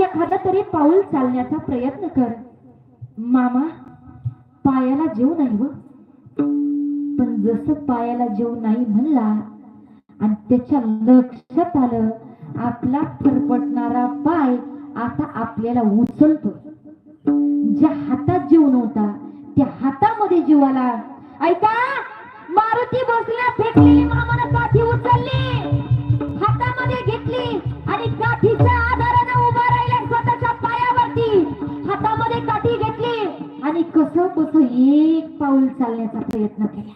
एखादा तरी पाऊल चालण्याचा प्रयत्न कर. मामा पायाला जीव नाही व. पण जस पायाला जीव नाही म्हणला आणि त्याच्या लक्षात आलं आपला फरफटणारा पाय आता आपल्याला उचलतो. ज्या हातात जीव नव्हता त्या हातामध्ये जीवाला ऐका मारुती बसला फेकली मामानं काठी उचलली. हातामध्ये घेतली आणि काठीच्या पाऊल चालण्याचा प्रयत्न केला.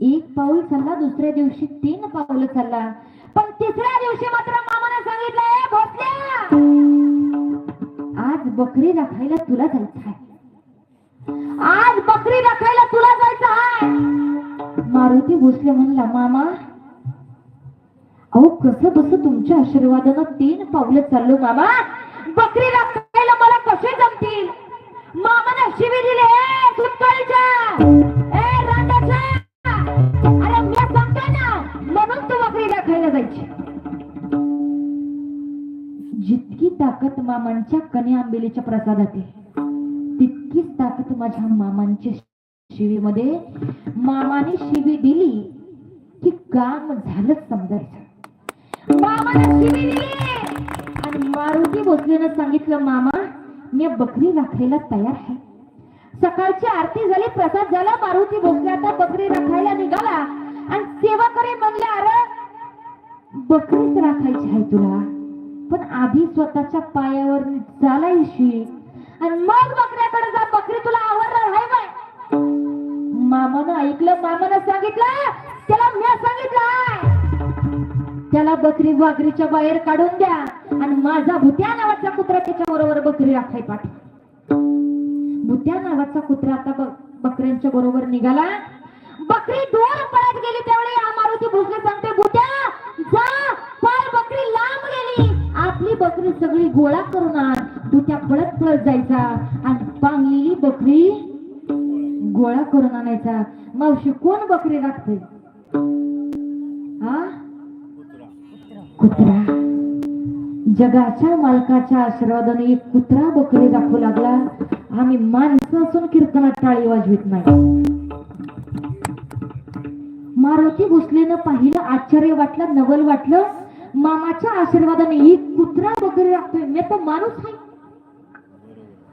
एक पाऊल चालला दुसऱ्या दिवशी तीन पाऊल चालला. पण तिसऱ्या दिवशी मात्र मामाने सांगितलं आज बकरी राखायला तुला जायचं आहे. आज बकरी राखायला तुला जायचं आहे. मारुती भोसले म्हणला मामा अहो कस बस तुमच्या आशीर्वादानं तीन पावलं चाललो मामा? बकरी राखायला मला कसे जमतील? मामाने शिवी दिले जितकी ताकद मामांच्या कने आंबेलीच्या प्रसादात आहे तितकीच ताकद माझ्या मामांच्या शिवीमध्ये मामाने शिवी दिली की काम झालंच समजायचं. मामाने शिवी दिली. आणि मारुती भोसलेनं सांगितलं मामा मी बकरी राखायला तयार आहे. सकाळची आरती झाली प्रसाद झाला मारुती भोसले आता बकरी राखायला निघाला. आणि सेवाकडे म्हणले अरे बकरीच राखायची आहे तुला. पण आधी स्वतःच्या पायावर चालायशी आणि मग बकऱ्याकडे जा बकरी तुला आवडणार आहे बाय. मामानं ऐकलं मामानं सांगितलं त्याला मी सांगितलं त्याला बकरी वागरीच्या बाहेर काढून द्या. आणि माझा भुत्या नावाचा कुत्रा त्याच्या बरोबर बकरी राखाय पाठवा. भुत्या नावाचा कुत्रा आता बकऱ्यांच्या बरोबर निघाला. बकरी दूर पळत गेली त्यावेळी. या मारुती भोसले सांगते भुत्या जा पार बकरी लांब गेली. आपली बकरी सगळी गोळा करून आण. भुत्या पळत पळत जायचा आणि पांगलेली बकरी गोळा करून आणायचा. मावशी कोण बकरी राखते हा? कुत्रा. जगाच्या मालकाच्या आशीर्वादाने एक कुत्रा बकरी दाखवू लागला. आम्ही माणसं असून कीर्तनात टाळी वाजवित नाही. मारुती भोसलेनं पाहिलं आश्चर्य वाटलं नवल वाटलं मामाच्या आशीर्वादाने ही कुत्रा वगैरे राखतोय. मी तर माणूस आहे.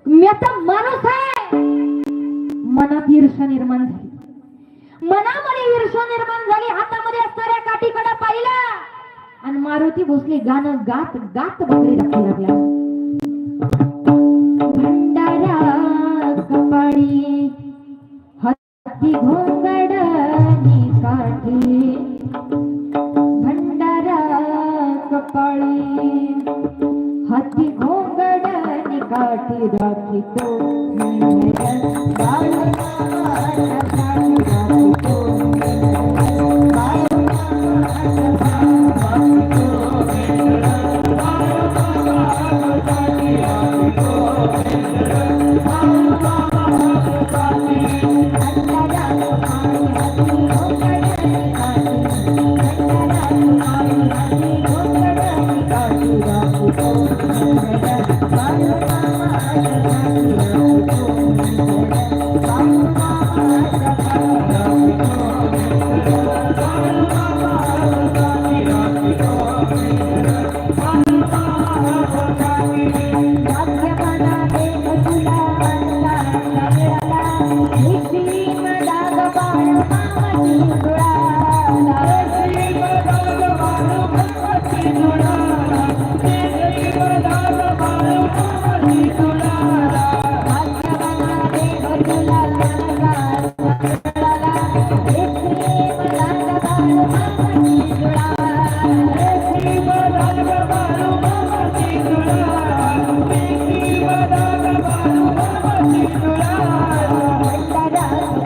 मी तर माणूस आहे. मनात ईर्षा निर्माण झाली. मनामध्ये ईर्षा निर्माण झाली. हातामध्ये असणाऱ्या काठीकडे पाहिलं. आणि मारुती भोसले गाणं गात गात वगैरे दाखवू लागला. घोंगडनी काठी राखी